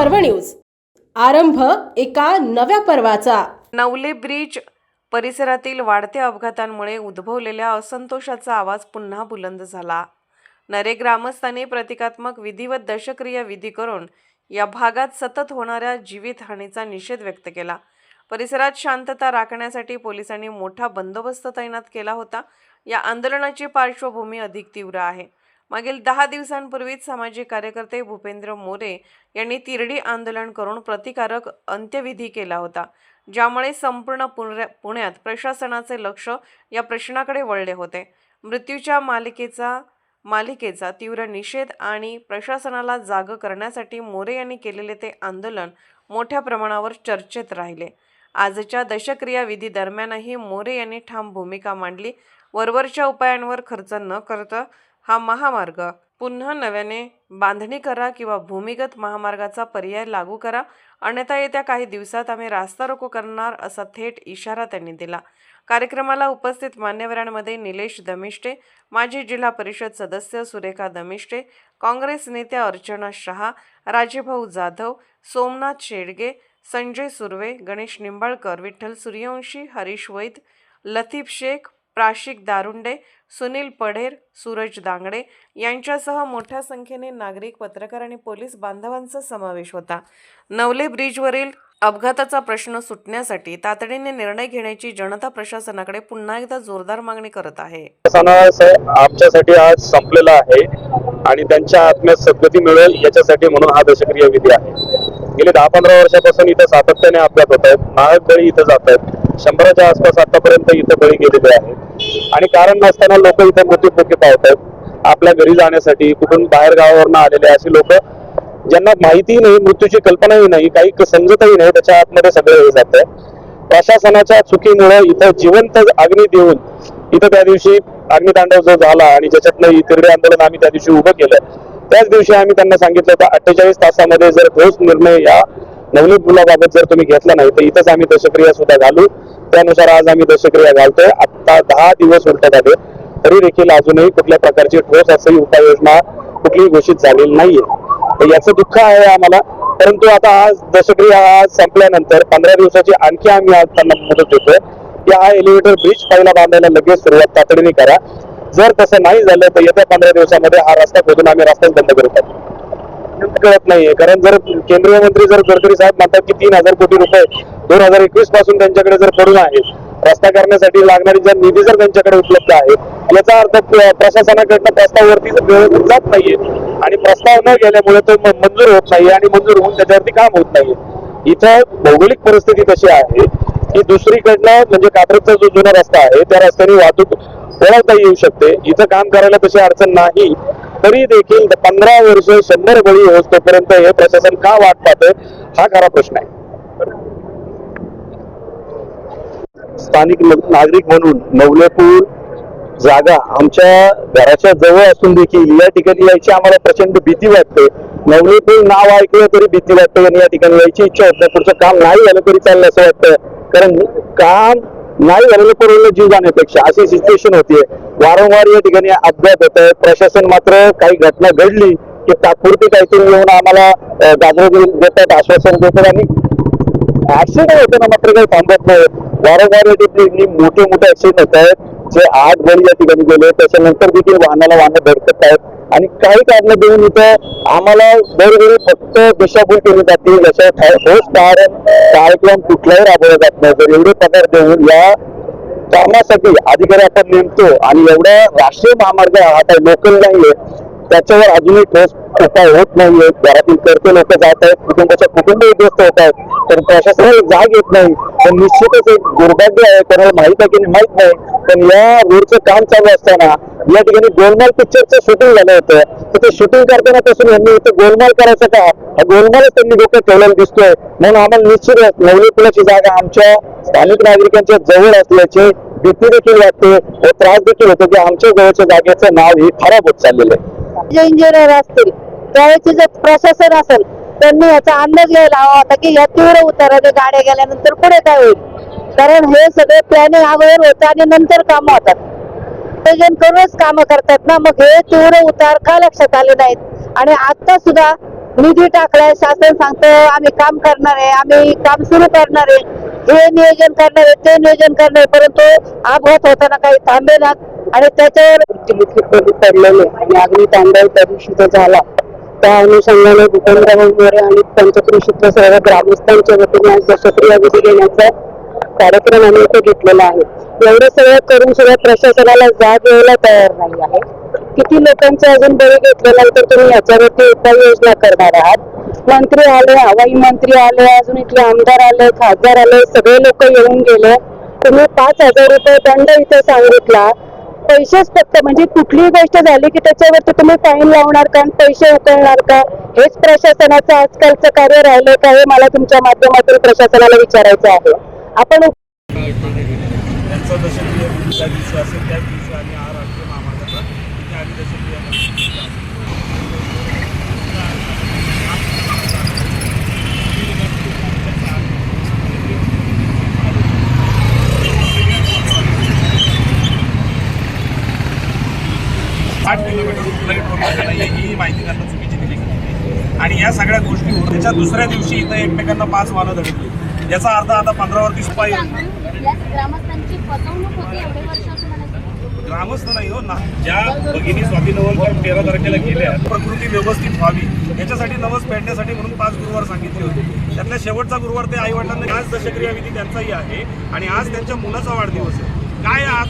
पर्व न्यूज. आरंभ एका नव्या पर्वाचा. नवले ब्रिज परिसरातील वाढत्या अपघातांमुळे उद्भवलेल्या असंतोषाचा आवाज पुन्हा बुलंद झाला. नरे ग्रामस्थांनी प्रतिकात्मक विधी व दशक्रिया विधी करून या भागात सतत होणाऱ्या जीवितहानीचा निषेध व्यक्त केला. परिसरात शांतता राखण्यासाठी पोलिसांनी मोठा बंदोबस्त तैनात केला होता. या आंदोलनाची पार्श्वभूमी अधिक तीव्र आहे. मागील दहा दिवसांपूर्वीच सामाजिक कार्यकर्ते भूपेंद्र मोरे यांनी तिरडी आंदोलन करून प्रतिकारक अंत्यविधी केला होता ज्यामुळे संपूर्ण पुण्यात प्रशासनाचे लक्ष या प्रश्नाकडे वळले होते. मृत्यूच्या मालिकेचा मालिकेचा तीव्र निषेध आणि प्रशासनाला जाग करण्यासाठी मोरे यांनी केलेले ते आंदोलन मोठ्या प्रमाणावर चर्चेत राहिले. आजच्या दशक्रिया विधी दरम्यानही मोरे यांनी ठाम भूमिका मांडली. वरवरच्या उपायांवर खर्च न करता हा महामार्ग. पुन्हा नव्याने बांधणी करा किंवा भूमिगत महामार्गाचा पर्याय लागू करा. अन्यथा येत्या काही दिवसात आम्ही रास्ता रोको करणार असा थेट इशारा त्यांनी दिला. कार्यक्रमाला उपस्थित मान्यवरांमध्ये निलेश दमिष्टे माजी जिल्हा परिषद सदस्य सुरेखा दमिष्टे काँग्रेस नेत्या अर्चना शहा राजेभाऊ जाधव सोमनाथ शेडगे संजय सुर्वे गणेश निंबाळकर विठ्ठल सूर्यवंशी हरीश वैद लतीफ शेख प्राशिक दारुंडे सुनील पढेर सूरज दांगडे यांच्यासह मोठ्या संख्येने नागरिक पत्रकार आणि पोलीस बांधवांचा समावेश होता. नवले ब्रिजवरील अपघाताचा प्रश्न सुटण्यासाठी तातडीने निर्णय घेण्याची जनता प्रशासनाकडे पुन्हा एकदा जोरदार मागणी करत आहे. आमच्यासाठी आज संपलेला आहे आणि त्यांच्या आत्म्यात सद्गती मिळेल याच्यासाठी म्हणून हा दशक्रिया विधी आहे. गेले दहा पंधरा वर्षापासून इथं सातत्याने अपघात होत आहेत. नाहक बळी इथं जात आहेत. शंभराच्या आसपास आतापर्यंत इथं बळी गेलेले आहेत आणि कारण नसताना लोक इथं मृत्यूमुखी पावत आहेत. आपल्या घरी जाण्यासाठी कुठून बाहेर गावावरनं आलेले असे लोक ज्यांना माहिती नाही मृत्यूची कल्पनाही नाही काही समजतही नाही त्याच्या आतमध्ये सगळं हे जात आहे. प्रशासनाच्या चुकीमुळे इथं जिवंत अग्नी देऊन इथं त्या दिवशी अग्नितांडव जो झाला आणि ज्याच्यातनं तिरडे आंदोलन आम्ही त्या दिवशी उभं केलं त्याच दिवशी आम्ही त्यांना सांगितलं होतं अठ्ठेचाळीस तासामध्ये जर ठोस निर्णय या नवनीत पुलाबाबत जर तुम्ही घेतला नाही तर इथंच आम्ही दशक्रिया सुद्धा घालू. त्यानुसार आज आम्ही दशक्रिया घालतोय. आता दहा दिवस उलटत आले तरी देखील अजूनही कुठल्या प्रकारची ठोस असही उपाययोजना कुठलीही घोषित झालेली नाहीये. तर याचं दुःख आहे आम्हाला. परंतु आता आज दशक्रिया आज संपल्यानंतर पंधरा दिवसाची आणखी आम्ही आज त्यांना मदत देतोय. की हा एलिव्हेटर ब्रिज पहिला बांधायला लगेच सुरुवात तातडीने करा. जर तसं नाही झालं तर येत्या पंधरा दिवसामध्ये हा रस्ता खोदून आम्ही रस्ताच बंद करत कळत नाहीये. कारण जर केंद्रीय मंत्री जर गडकरी साहेब म्हणतात की तीन हजार कोटी रुपये दोन हजार एकवीसपासून त्यांच्याकडे जर पडून आहे रस्ता करण्यासाठी लागणारी जर निधी जर त्यांच्याकडे उपलब्ध आहे याचा अर्थ प्रशासनाकडनं प्रस्तावावरती वेळेवर जात नाहीये आणि प्रस्ताव न गेल्यामुळे तो मंजूर होत नाहीये आणि मंजूर होऊन त्याच्यावरती काम होत नाहीये. इथं भौगोलिक परिस्थिती कशी आहे की दुसरीकडनं म्हणजे कात्रजचा जो जुना रस्ता आहे त्या रस्त्याने वाहतूक ओळखता येऊ शकते. इथं काम करायला तशी अडचण नाही तरी देखील पंधरा वर्ष शंभर बळी होतोपर्यंत हे प्रशासन का वाट पाहतंय हा खरा प्रश्न आहे. स्थानिक नागरिक म्हणून नवलेपूर जागा आमच्या घराच्या जवळ असून देखील या ठिकाणी यायची आम्हाला प्रचंड भीती वाटते. नवलेपूर नाव ऐकलं तरी भीती वाटते आणि या ठिकाणी यायची इच्छा होत नाही. पुढचं काम नाही झालं तरी चाललं असं वाटतं. कारण काम नाही झालेलं परवडलं जीव जाण्यापेक्षा अशी सिच्युएशन होतीये वारंवार या ठिकाणी अपघात होत आहेत प्रशासन मात्र काही घटना घडली की तात्पुरती काहीतरी येऊन आम्हाला गाजर देतात आश्वासन देतात आणि ऍक्सिडेंट होताना मात्र काही थांबत नाही. वारंवार या मोठे मोठे ऍक्सिडेंट होत आहेत जे आठ बळी या ठिकाणी गेले त्याच्यानंतर देखील वाहनाला वाहनं धडकत आहेत. आणि काही कारण देऊन इथं आम्हाला दरवेळी फक्त दिशाभूल केली जाते. जसं ठोस कारण कार्यक्रम कुठलाही राबवला जात नाही. तर एवढे पगार देऊन या कामासाठी अधिकारी आपण नेमतो. आणि एवढा राष्ट्रीय महामार्ग हा काही लोकल नाहीये. त्याच्यावर अजूनही ठोस उपाय होत नाहीये. घरातील करते लोक जात आहेत. कुटुंबाच्या कुटुंब उद्ध्वस्त होत आहेत. पण प्रशासनाला जाग येत नाही. पण निश्चितच एक दुर्भाग्य आहे. कोणाला माहीत आहे की माहीत नाही. पण या रोडचं काम चालू असताना या ठिकाणी गोलमाल पिक्चरचं शूटिंग झालं होतं. तर ते शूटिंग करताना पासून यांनी इथं गोलमाल करायचं का? हा गोलमालच त्यांनी डोक्यात ठेवलेला दिसतोय. म्हणून आम्हाला निश्चित नवली पुलाची जागा आमच्या स्थानिक नागरिकांच्या जवळ असल्याची भीती देखील वाटते. व त्रास देखील होतो की आमच्या जवळच्या जागेचं नाव हे खराब होत चाललेलं आहे. जे इंजिनियर असतील त्यावेळेचे जे प्रशासन असेल त्यांनी याचा अंदाज घ्यायला हवा होता की या तीव्र उताराने गाड्या गेल्यानंतर पुढे काय होईल. कारण हे सगळे प्लॅनिंग अगोदर होतं आणि नंतर कामं होतात. नियोजन करूनच कामं करतात ना. मग हे तीव्र उतार का लक्षात आले नाहीत? आणि आता सुद्धा निधी टाकलाय. शासन सांगतं आम्ही काम करणार आहे. आम्ही काम सुरू करणार आहे. हे नियोजन करणार आहे ते नियोजन करणार आहे. परंतु अपघात होताना काही थांबेनात आणि त्याच्यावर मृत्युमुखी पडलेले आणि अग्नितांडव त्या दिवशी तो झाला. त्या अनुषंगाने भूपेंद्र मोरे आणि पंचकृषीतल्या सर्व ग्रामस्थांच्या वतीने आज दशक्रिया विधी घेण्याचा कार्यक्रम आम्ही इथे घेतलेला आहे. एवढं सगळं करून सुद्धा प्रशासनाला जाग यायला तयार नाही आहे. किती लोकांचा अजून बळी घेतल्यानंतर तुम्ही याच्यावरती उपाययोजना करणार आहात? मंत्री आले हवाई मंत्री आले अजून इथले आमदार आले खासदार आले सगळे लोक येऊन गेले. तुम्ही पाच हजार रुपये दंड इथे सांगितला. पैसेच फक्त म्हणजे कुठलीही गोष्ट झाली की त्याच्यावरती तुम्ही फाईन लावणार का आणि पैसे उकळणार का? हेच प्रशासनाचं आजकालचं कार्य राहिलंय का? हे मला तुमच्या माध्यमातून प्रशासनाला विचारायचं आहे. आपण त्यांचा दिवशी असेल त्या दिवशी आम्ही हा राष्ट्रीय महामार्गाचा आम्ही आठ किलोमीटर कुठलाही टोल नाका नाही आहे ही माहिती त्यांना चुकीची दिली गेली आणि या सगळ्या गोष्टी होत त्याच्या दुसऱ्या दिवशी इथं एकमेकांना पाच वाहनं धडकली. याचा अर्थ आता पंधरावरती स्पाई सुपाई ग्रामस्थ नाही हो ना. ज्या भगिनी स्वामी नवलकर तेरा तारखेला गेल्या प्रकृती व्यवस्थित व्हावी याच्यासाठी नवस पेडण्यासाठी म्हणून पाच गुरुवार सांगितले होते. त्यातल्या शेवटचा गुरुवार ते आई वडिलांना आज दशक्रिया विधी त्यांचाही आहे आणि आज त्यांच्या मुलाचा वाढदिवस आहे. काय आज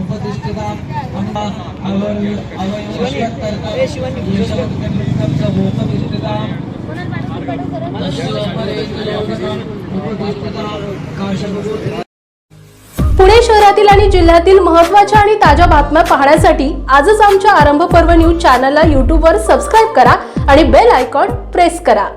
उपतिष्ठिताम् सवोपतिष्ठिताम् पुणे शहरातील आणि जिल्ह्यातील महत्त्वाच्या आणि ताज्या बातम्या पाहण्यासाठी आजच आमच्या आरंभ पर्व न्यूज चॅनलला यूट्यूबवर सबस्क्राईब करा आणि बेल आयकॉन प्रेस करा.